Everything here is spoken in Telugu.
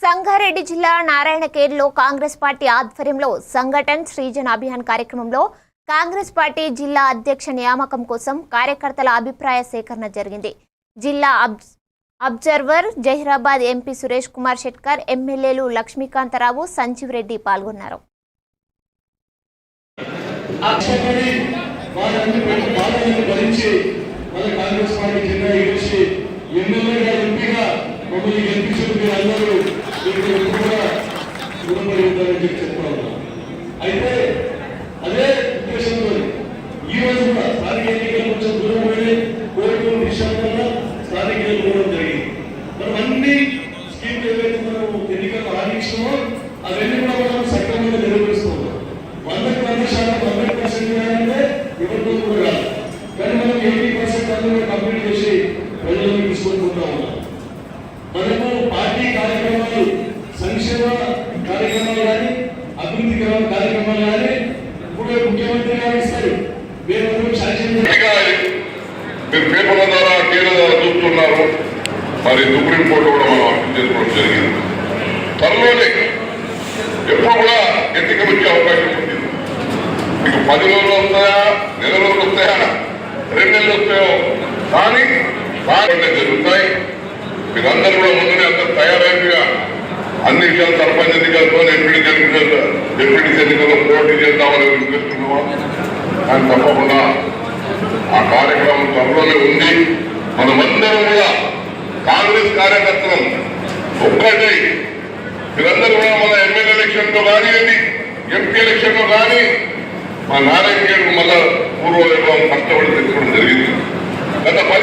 సంగారెడ్డి జిల్లా నారాయణఖేడ్లో కాంగ్రెస్ పార్టీ ఆధ్వర్యంలో సంఘటన్ సృజన్ అభియాన్ కార్యక్రమంలో కాంగ్రెస్ పార్టీ జిల్లా అధ్యక్ష నియామకం కోసం కార్యకర్తల అభిప్రాయ సేకరణ జరిగింది. జిల్లా అబ్జర్వర్ జహీరాబాద్ ఎంపీ సురేష్ కుమార్ షెట్కర్ ఎమ్మెల్యేలు లక్ష్మీకాంతరావు సంజీవ్ రెడ్డి పాల్గొన్నారు. కష్టపడి వాళ్ళని భరించి మన కాంగ్రెస్ పార్టీ జెండా ఎగిసి ఎమ్మెల్యేగా ఎంపీగా మమ్మల్ని గెలిపించిన మీరు అందరూ మీకు ఎప్పుడు కూడా రుణపడి ఉంటారని అయితే అదే ఉద్దేశంతో ఈ రోజు కూడా స్థానిక ఎన్నికలు కొంచెం దూరం వెళ్ళి కోరికలు నిశాంతంగా స్థానిక ఎన్నికలు జరిగింది. మనం అన్ని స్కీమ్లు ఏవైతే మనం ఎన్నికలు ఆడించామో అవన్నీ కూడా మనం సక్రమంగా నెరవేరుస్తున్నాం వందకి వంద శాతం వంద పర్సెంట్ అంటే ఎవరితో కూడా కాదు కానీ మనం ఎయిటీ పర్సెంట్ అందరూ కంప్లీట్ చేసి తీసుకొని పోతా ఉన్నాం. పార్టీ కార్యక్రమాలు సంక్షేమ కార్యక్రమాలు కానీ అభివృద్ధి కార్యక్రమాలు కానీ ఇప్పుడు ముఖ్యమంత్రి గారు ఇస్తారు. మేము శాంక్షన్ మీరు పేపర్ల ద్వారా టీవీల ద్వారా చూస్తున్నారు. మరి సుప్రీంకోర్టు కూడా మనం అర్థం చేసుకోవడం జరిగింది. త్వరలోనే ఎప్పుడు కూడా ఎన్నిక వచ్చే అవకాశం ఉంది. మీకు పది రోజులు వస్తాయా? నెల రోజులు వస్తాయా? రెండు నెలలు వస్తాయో? కానీ బాగానే జరుగుతాయి. మీరందరూ కూడా ముందునే అందరూ తయారైనగా అన్ని విషయాలు సర్పంచ్ ఎన్నికలతో ఎంపీడీ ఎన్నికలు ఎంపీడీ ఎన్నికల్లో పోటీ చేద్దామని వినిపిస్తున్నామా కానీ తప్పకుండా ఆ కార్యక్రమం త్వరలోనే ఉంది. మనమందరం కూడా కాంగ్రెస్ కార్యకర్తలం ఒక్కటే. మీరందరూ కూడా మన ఎమ్మెల్యే ఎలక్షన్లో కానివ్వండి ఎంపీ ఎలక్షన్లో కానీ మా నారాయణ గారు మళ్ళా పూర్వ వైభవం కష్టపడి తెచ్చుకోవడం జరిగింది. గత పది